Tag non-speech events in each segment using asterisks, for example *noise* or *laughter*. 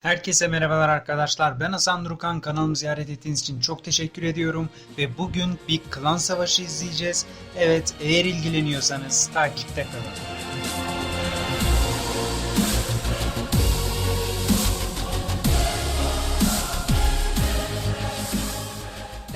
Herkese merhabalar arkadaşlar. Ben Hasan Durukan. Kanalımı ziyaret ettiğiniz için çok teşekkür ediyorum. Ve bugün bir klan savaşı izleyeceğiz. Evet, eğer ilgileniyorsanız takipte kalın.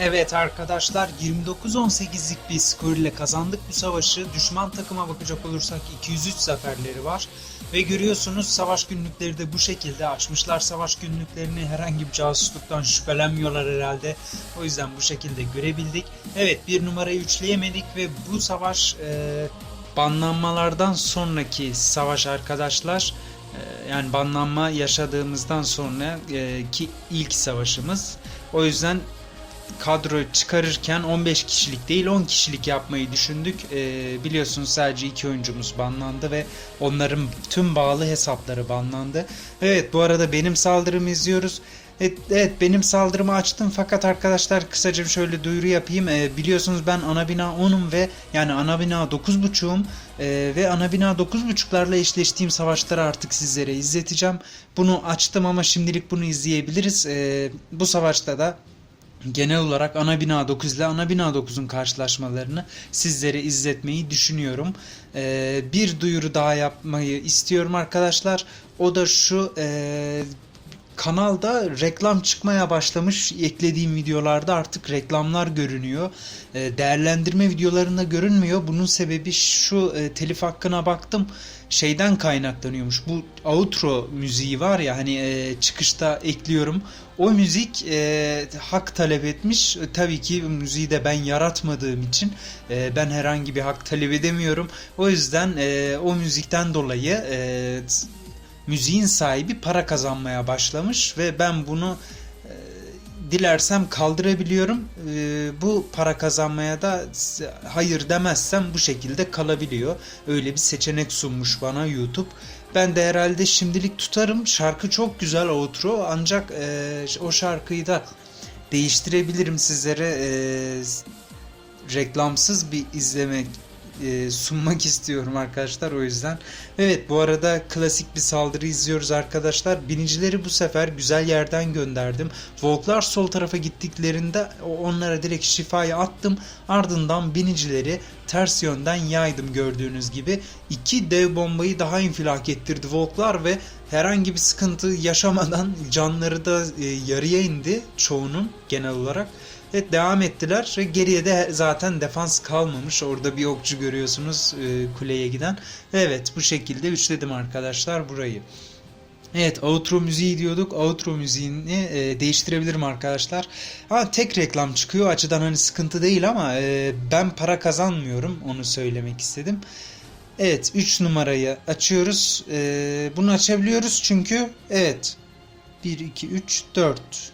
Evet arkadaşlar 29-18'lik bir skor ile kazandık bu savaşı. Düşman takıma bakacak olursak 203 zaferleri var. Ve görüyorsunuz savaş günlükleri de bu şekilde açmışlar savaş günlüklerini herhangi bir casusluktan şüphelenmiyorlar herhalde. O yüzden bu şekilde görebildik. Evet bir numarayı üçleyemedik ve bu savaş e, banlanmalardan sonraki savaş arkadaşlar. E, yani banlanma yaşadığımızdan sonra e, ki ilk savaşımız. O yüzden kadro çıkarırken 15 kişilik değil 10 kişilik yapmayı düşündük. Ee, biliyorsunuz sadece iki oyuncumuz banlandı ve onların tüm bağlı hesapları banlandı. Evet bu arada benim saldırımı izliyoruz. Evet, evet benim saldırımı açtım fakat arkadaşlar kısaca şöyle duyuru yapayım. Ee, biliyorsunuz ben ana bina 10'um ve yani ana bina 9.5'um ee, ve ana bina 9.5'larla eşleştiğim savaşları artık sizlere izleteceğim. Bunu açtım ama şimdilik bunu izleyebiliriz. Ee, bu savaşta da genel olarak ana bina 9 ile ana bina 9'un karşılaşmalarını sizlere izletmeyi düşünüyorum. Ee, bir duyuru daha yapmayı istiyorum arkadaşlar. O da şu e, kanalda reklam çıkmaya başlamış. Eklediğim videolarda artık reklamlar görünüyor. E, değerlendirme videolarında görünmüyor. Bunun sebebi şu e, telif hakkına baktım. Şeyden kaynaklanıyormuş. Bu outro müziği var ya hani e, çıkışta ekliyorum. O müzik e, hak talep etmiş. Tabii ki müziği de ben yaratmadığım için e, ben herhangi bir hak talep edemiyorum. O yüzden e, o müzikten dolayı e, müziğin sahibi para kazanmaya başlamış ve ben bunu e, dilersem kaldırabiliyorum. E, bu para kazanmaya da hayır demezsem bu şekilde kalabiliyor. Öyle bir seçenek sunmuş bana YouTube. Ben de herhalde şimdilik tutarım. Şarkı çok güzel outro ancak e, o şarkıyı da değiştirebilirim sizlere e, reklamsız bir izlemek e, sunmak *laughs* istiyorum arkadaşlar o yüzden. Evet bu arada klasik bir saldırı izliyoruz arkadaşlar. Binicileri bu sefer güzel yerden gönderdim. Volklar sol tarafa gittiklerinde onlara direkt şifayı attım. Ardından binicileri ters yönden yaydım gördüğünüz gibi. iki dev bombayı daha infilak ettirdi Volklar ve herhangi bir sıkıntı yaşamadan *laughs* canları da e, yarıya indi çoğunun genel olarak. Evet devam ettiler ve geriye de zaten defans kalmamış. Orada bir okçu görüyorsunuz e, kuleye giden. Evet bu şekilde üçledim arkadaşlar burayı. Evet outro müziği diyorduk. Outro müziğini e, değiştirebilirim arkadaşlar. Ama tek reklam çıkıyor. Açıdan hani sıkıntı değil ama e, ben para kazanmıyorum. Onu söylemek istedim. Evet 3 numarayı açıyoruz. E, bunu açabiliyoruz çünkü evet 1, 2, 3, 4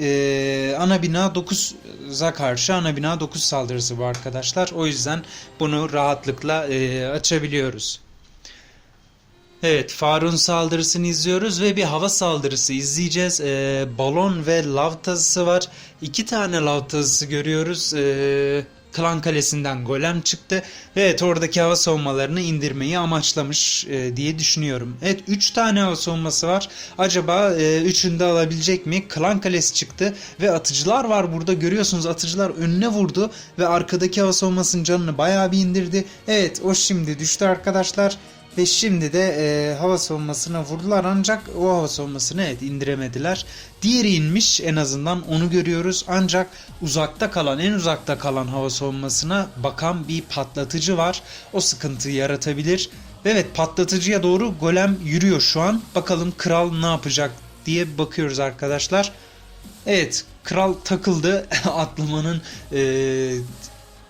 ee, ana bina 9'a karşı ana bina 9 saldırısı bu arkadaşlar. O yüzden bunu rahatlıkla e, açabiliyoruz. Evet Faruk'un saldırısını izliyoruz ve bir hava saldırısı izleyeceğiz. Ee, balon ve lav tazısı var. İki tane lav tazısı görüyoruz. Ee, Klan Kalesi'nden golem çıktı. Evet oradaki hava savunmalarını indirmeyi amaçlamış e, diye düşünüyorum. Evet 3 tane hava savunması var. Acaba e, üçünü de alabilecek mi? Klan Kalesi çıktı ve atıcılar var burada. Görüyorsunuz atıcılar önüne vurdu ve arkadaki hava savunmasının canını bayağı bir indirdi. Evet o şimdi düştü arkadaşlar. Ve şimdi de e, hava savunmasına vurdular ancak o hava savunmasını evet indiremediler. Diğeri inmiş en azından onu görüyoruz ancak uzakta kalan en uzakta kalan hava savunmasına bakan bir patlatıcı var. O sıkıntıyı yaratabilir. Evet patlatıcıya doğru golem yürüyor şu an. Bakalım kral ne yapacak diye bakıyoruz arkadaşlar. Evet kral takıldı *laughs* atlamanın e,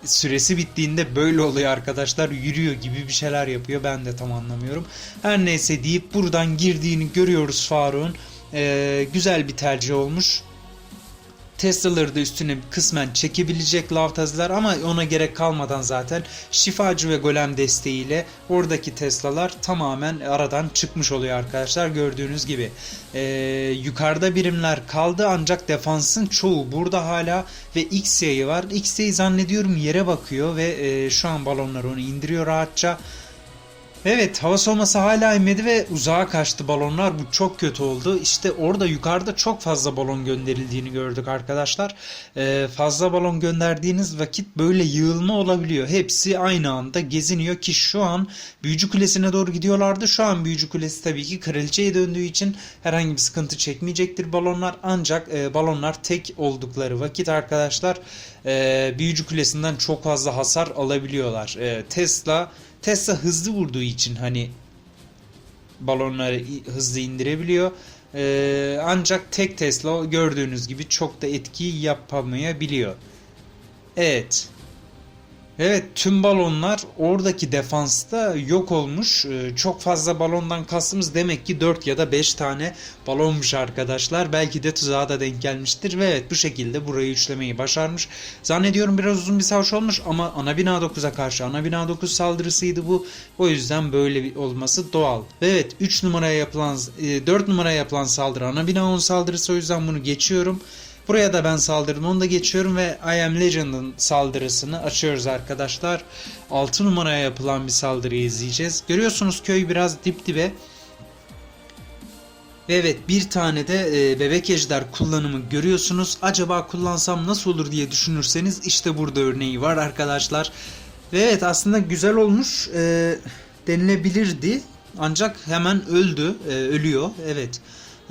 süresi bittiğinde böyle oluyor arkadaşlar. Yürüyor gibi bir şeyler yapıyor. Ben de tam anlamıyorum. Her neyse deyip buradan girdiğini görüyoruz Faruk'un. Ee, güzel bir tercih olmuş. Tesla'ları da üstüne kısmen çekebilecek lavtazlar ama ona gerek kalmadan zaten şifacı ve golem desteğiyle oradaki Tesla'lar tamamen aradan çıkmış oluyor arkadaşlar gördüğünüz gibi. Ee, yukarıda birimler kaldı ancak defansın çoğu burada hala ve X yayı var. X yayı zannediyorum yere bakıyor ve e, şu an balonlar onu indiriyor rahatça. Evet hava soğuması hala inmedi ve uzağa kaçtı balonlar. Bu çok kötü oldu. İşte orada yukarıda çok fazla balon gönderildiğini gördük arkadaşlar. Ee, fazla balon gönderdiğiniz vakit böyle yığılma olabiliyor. Hepsi aynı anda geziniyor ki şu an Büyücü Kulesi'ne doğru gidiyorlardı. Şu an Büyücü Kulesi tabii ki kraliçeye döndüğü için herhangi bir sıkıntı çekmeyecektir balonlar. Ancak e, balonlar tek oldukları vakit arkadaşlar e, Büyücü Kulesi'nden çok fazla hasar alabiliyorlar. E, Tesla Tesla hızlı vurduğu için hani balonları hızlı indirebiliyor. Ee, ancak tek Tesla gördüğünüz gibi çok da etki yapamayabiliyor. Evet. Evet tüm balonlar oradaki defansta yok olmuş. Ee, çok fazla balondan kastımız demek ki 4 ya da 5 tane balonmuş arkadaşlar. Belki de tuzağa da denk gelmiştir ve evet bu şekilde burayı üçlemeyi başarmış. Zannediyorum biraz uzun bir savaş olmuş ama ana bina 9'a karşı ana bina 9 saldırısıydı bu. O yüzden böyle olması doğal. Ve evet 3 numaraya yapılan 4 numaraya yapılan saldırı ana bina 10 saldırısı o yüzden bunu geçiyorum. Buraya da ben saldırdım. Onu da geçiyorum ve I Am Legend'ın saldırısını açıyoruz arkadaşlar. 6 numaraya yapılan bir saldırıyı izleyeceğiz. Görüyorsunuz köy biraz dip dibe. Ve evet bir tane de e, bebek ejder kullanımı görüyorsunuz. Acaba kullansam nasıl olur diye düşünürseniz işte burada örneği var arkadaşlar. Ve evet aslında güzel olmuş e, denilebilirdi. Ancak hemen öldü, e, ölüyor. Evet.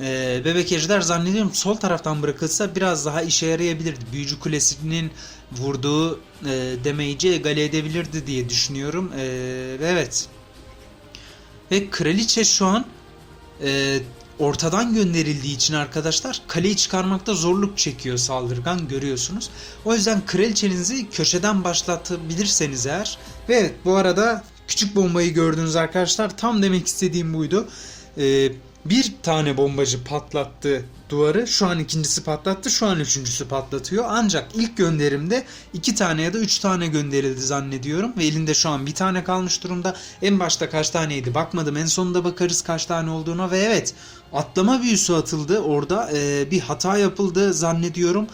E, bebek ejder zannediyorum sol taraftan bırakılsa biraz daha işe yarayabilirdi. Büyücü Kulesi'nin vurduğu e, damage'i egale edebilirdi diye düşünüyorum. E, evet. Ve kraliçe şu an e, ortadan gönderildiği için arkadaşlar kaleyi çıkarmakta zorluk çekiyor saldırgan görüyorsunuz. O yüzden kraliçenizi köşeden başlatabilirseniz eğer ve evet bu arada küçük bombayı gördünüz arkadaşlar tam demek istediğim buydu. E, bir tane bombacı patlattı duvarı. Şu an ikincisi patlattı. Şu an üçüncüsü patlatıyor. Ancak ilk gönderimde iki tane ya da üç tane gönderildi zannediyorum. Ve elinde şu an bir tane kalmış durumda. En başta kaç taneydi bakmadım. En sonunda bakarız kaç tane olduğuna. Ve evet atlama büyüsü atıldı. Orada Ee, bir hata yapıldı zannediyorum.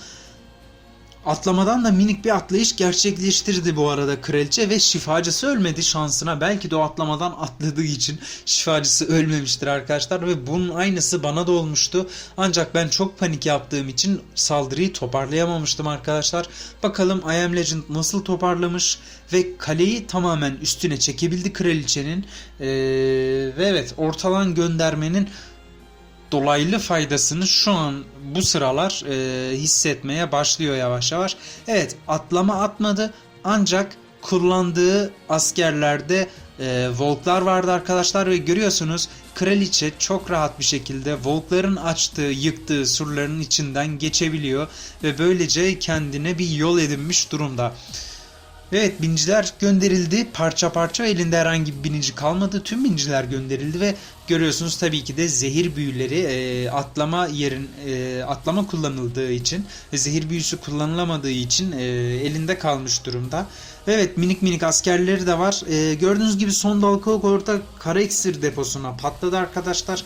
Atlamadan da minik bir atlayış gerçekleştirdi bu arada kraliçe ve şifacısı ölmedi şansına. Belki de o atlamadan atladığı için şifacısı ölmemiştir arkadaşlar ve bunun aynısı bana da olmuştu. Ancak ben çok panik yaptığım için saldırıyı toparlayamamıştım arkadaşlar. Bakalım I Am Legend nasıl toparlamış ve kaleyi tamamen üstüne çekebildi kraliçenin. Ee, ve evet ortalan göndermenin dolaylı faydasını şu an bu sıralar e, hissetmeye başlıyor yavaş yavaş. Evet atlama atmadı ancak kullandığı askerlerde e, Volklar vardı arkadaşlar ve görüyorsunuz kraliçe çok rahat bir şekilde Volkların açtığı yıktığı surların içinden geçebiliyor ve böylece kendine bir yol edinmiş durumda. Evet biniciler gönderildi parça parça elinde herhangi bir binici kalmadı tüm biniciler gönderildi ve görüyorsunuz tabii ki de zehir büyüleri e, atlama yerin e, atlama kullanıldığı için ve zehir büyüsü kullanılamadığı için e, elinde kalmış durumda. Ve evet minik minik askerleri de var. E, gördüğünüz gibi son dalkalık orada kara iksir deposuna patladı arkadaşlar.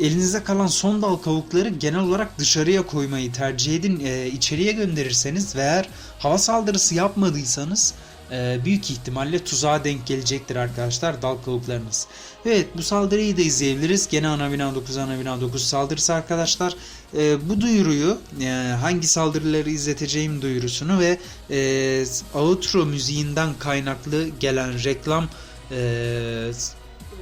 Elinizde kalan son dal kavukları genel olarak dışarıya koymayı tercih edin. E, içeriye gönderirseniz ve eğer hava saldırısı yapmadıysanız e, büyük ihtimalle tuzağa denk gelecektir arkadaşlar dal kavuklarınız. Evet bu saldırıyı da izleyebiliriz. Gene ana bina 9 ana bina 9 saldırısı arkadaşlar. E, bu duyuruyu e, hangi saldırıları izleteceğim duyurusunu ve e, outro müziğinden kaynaklı gelen reklam e,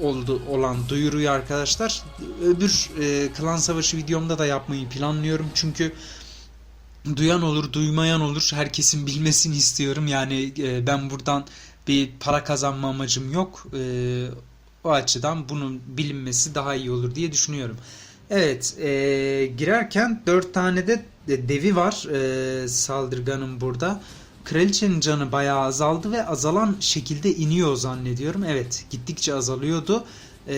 oldu olan duyuruyu arkadaşlar. Öbür e, klan savaşı videomda da yapmayı planlıyorum. Çünkü duyan olur duymayan olur. Herkesin bilmesini istiyorum. Yani e, ben buradan bir para kazanma amacım yok. E, o açıdan bunun bilinmesi daha iyi olur diye düşünüyorum. Evet e, girerken 4 tane de de devi var e, saldırganın burada. Kraliçenin canı bayağı azaldı ve azalan şekilde iniyor zannediyorum. Evet gittikçe azalıyordu. Ee,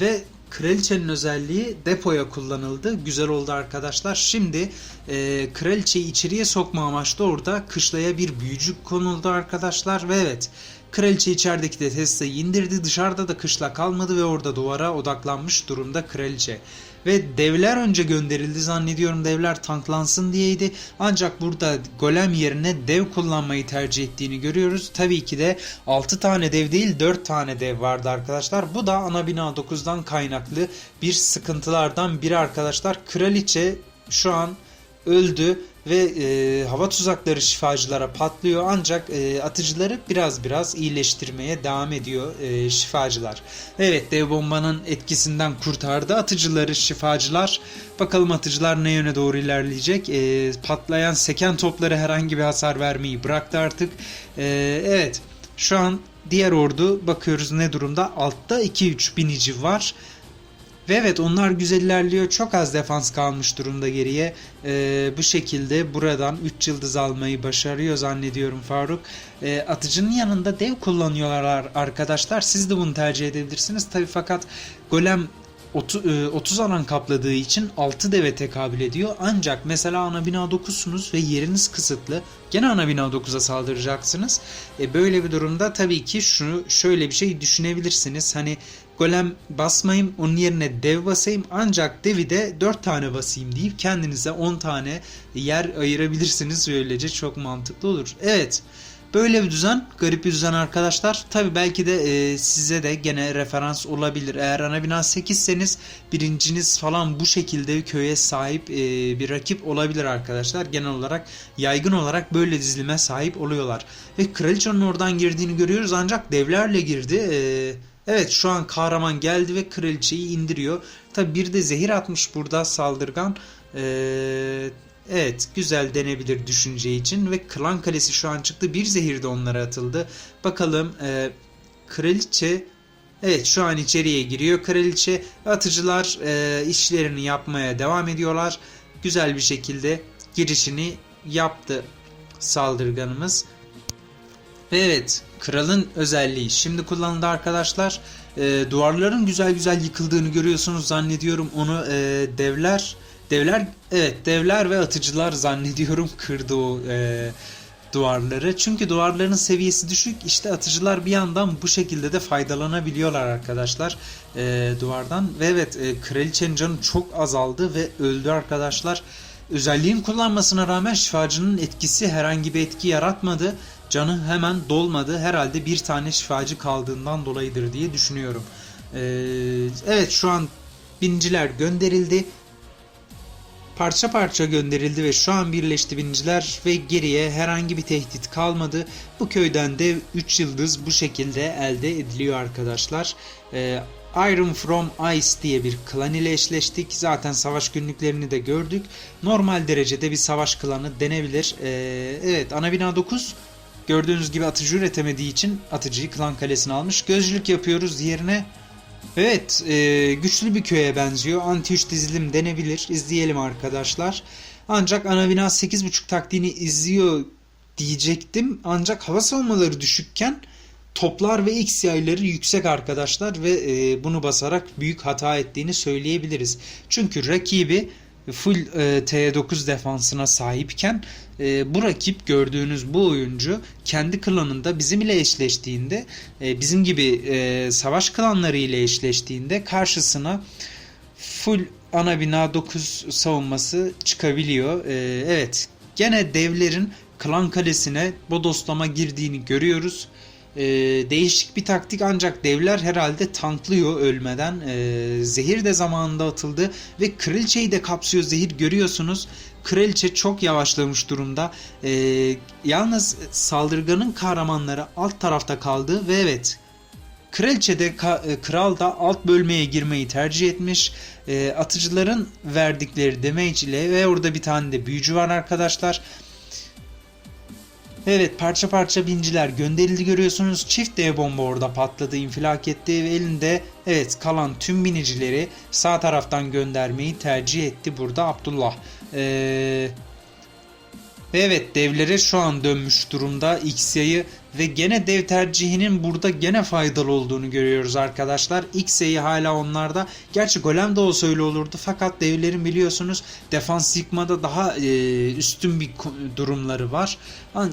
ve kraliçenin özelliği depoya kullanıldı. Güzel oldu arkadaşlar. Şimdi e, kraliçeyi içeriye sokma amaçlı orada kışlaya bir büyücü konuldu arkadaşlar. Ve evet kraliçe içerideki de Tesla'yı indirdi. Dışarıda da kışla kalmadı ve orada duvara odaklanmış durumda kraliçe. Ve devler önce gönderildi zannediyorum devler tanklansın diyeydi. Ancak burada golem yerine dev kullanmayı tercih ettiğini görüyoruz. Tabii ki de 6 tane dev değil 4 tane dev vardı arkadaşlar. Bu da ana bina 9'dan kaynaklı bir sıkıntılardan biri arkadaşlar. Kraliçe şu an öldü ve e, hava tuzakları şifacılara patlıyor ancak e, atıcıları biraz biraz iyileştirmeye devam ediyor e, şifacılar. Evet dev bombanın etkisinden kurtardı atıcıları şifacılar. Bakalım atıcılar ne yöne doğru ilerleyecek. E, patlayan seken topları herhangi bir hasar vermeyi bıraktı artık. E, evet şu an diğer ordu bakıyoruz ne durumda. Altta 2-3 binici var. Ve evet onlar güzel ilerliyor. Çok az defans kalmış durumda geriye. Ee, bu şekilde buradan 3 yıldız almayı başarıyor zannediyorum Faruk. Ee, atıcının yanında dev kullanıyorlar arkadaşlar. Siz de bunu tercih edebilirsiniz. Tabi fakat golem 30 alan kapladığı için 6 deve tekabül ediyor. Ancak mesela ana bina 9'sunuz ve yeriniz kısıtlı. Gene ana bina 9'a saldıracaksınız. E böyle bir durumda tabii ki şunu şöyle bir şey düşünebilirsiniz. Hani golem basmayayım onun yerine dev basayım ancak devi de 4 tane basayım deyip kendinize 10 tane yer ayırabilirsiniz. Böylece çok mantıklı olur. Evet. Böyle bir düzen, garip bir düzen arkadaşlar. Tabi belki de e, size de gene referans olabilir. Eğer ana bina 8'seniz birinciniz falan bu şekilde köye sahip e, bir rakip olabilir arkadaşlar. Genel olarak yaygın olarak böyle dizilime sahip oluyorlar. Ve kraliçenin oradan girdiğini görüyoruz ancak devlerle girdi. E, evet şu an kahraman geldi ve kraliçeyi indiriyor. Tabi bir de zehir atmış burada saldırgan. Eee Evet güzel denebilir düşünce için ve klan kalesi şu an çıktı. Bir zehir de onlara atıldı. Bakalım e, kraliçe evet şu an içeriye giriyor kraliçe. Atıcılar e, işlerini yapmaya devam ediyorlar. Güzel bir şekilde girişini yaptı saldırganımız. Ve evet kralın özelliği şimdi kullanıldı arkadaşlar. E, duvarların güzel güzel yıkıldığını görüyorsunuz zannediyorum onu e, devler Devler evet devler ve atıcılar zannediyorum *laughs* kırdı o e, duvarları. Çünkü duvarların seviyesi düşük. İşte atıcılar bir yandan bu şekilde de faydalanabiliyorlar arkadaşlar e, duvardan. Ve evet e, kraliçenin canı çok azaldı ve öldü arkadaşlar. Özelliğin kullanmasına rağmen şifacının etkisi herhangi bir etki yaratmadı. Canı hemen dolmadı. Herhalde bir tane şifacı kaldığından dolayıdır diye düşünüyorum. Ee, evet şu an binciler gönderildi parça parça gönderildi ve şu an birleşti biniciler ve geriye herhangi bir tehdit kalmadı. Bu köyden de 3 yıldız bu şekilde elde ediliyor arkadaşlar. Ee, Iron from Ice diye bir klan ile eşleştik. Zaten savaş günlüklerini de gördük. Normal derecede bir savaş klanı denebilir. Ee, evet ana bina 9 gördüğünüz gibi atıcı üretemediği için atıcıyı klan kalesine almış. Gözcülük yapıyoruz yerine Evet, e, güçlü bir köye benziyor. Anti 3 dizilim denebilir. İzleyelim arkadaşlar. Ancak ana bina 8.5 taktiğini izliyor diyecektim. Ancak hava savunmaları düşükken toplar ve X yayları yüksek arkadaşlar ve e, bunu basarak büyük hata ettiğini söyleyebiliriz. Çünkü rakibi full e, T9 defansına sahipken e, bu rakip gördüğünüz bu oyuncu kendi klanında bizim ile eşleştiğinde e, bizim gibi e, savaş klanları ile eşleştiğinde karşısına full ana bina 9 savunması çıkabiliyor. E, evet gene devlerin klan kalesine bodoslama girdiğini görüyoruz. Ee, değişik bir taktik ancak devler herhalde tanklıyor ölmeden. Ee, zehir de zamanında atıldı ve kraliçeyi de kapsıyor zehir görüyorsunuz. Kraliçe çok yavaşlamış durumda. Ee, yalnız saldırganın kahramanları alt tarafta kaldı ve evet Kraliçe de e, kral da alt bölmeye girmeyi tercih etmiş. E, atıcıların verdikleri damage ile ve orada bir tane de büyücü var arkadaşlar. Evet parça parça binciler gönderildi görüyorsunuz. Çift dev bomba orada patladı, infilak etti ve elinde evet kalan tüm binicileri sağ taraftan göndermeyi tercih etti burada Abdullah. Ee, ve evet devlere şu an dönmüş durumda Xya'yı ve gene dev tercihinin burada gene faydalı olduğunu görüyoruz arkadaşlar. Xya'yı hala onlarda. Gerçi golem de olsa öyle olurdu fakat devlerin biliyorsunuz defans yıkmada daha e, üstün bir durumları var.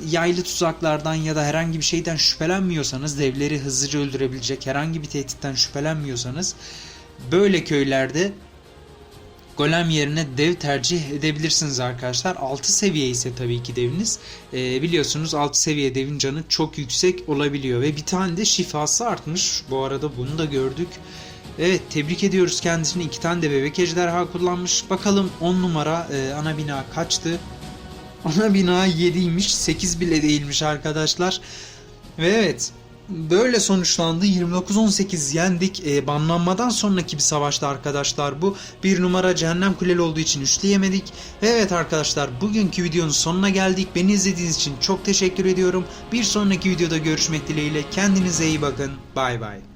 Yaylı tuzaklardan ya da herhangi bir şeyden şüphelenmiyorsanız devleri hızlıca öldürebilecek herhangi bir tehditten şüphelenmiyorsanız böyle köylerde golem yerine dev tercih edebilirsiniz arkadaşlar. 6 seviye ise tabii ki deviniz. Ee, biliyorsunuz 6 seviye devin canı çok yüksek olabiliyor ve bir tane de şifası artmış. Bu arada bunu da gördük. Evet tebrik ediyoruz kendisini. iki tane de bebek ejderha kullanmış. Bakalım 10 numara e, ana bina kaçtı? Ana bina 7'ymiş. 8 bile değilmiş arkadaşlar. Ve evet böyle sonuçlandı. 29-18 yendik. E, banlanmadan sonraki bir savaştı arkadaşlar bu. Bir numara cehennem kuleli olduğu için üçleyemedik. Ve evet arkadaşlar bugünkü videonun sonuna geldik. Beni izlediğiniz için çok teşekkür ediyorum. Bir sonraki videoda görüşmek dileğiyle. Kendinize iyi bakın. Bay bay.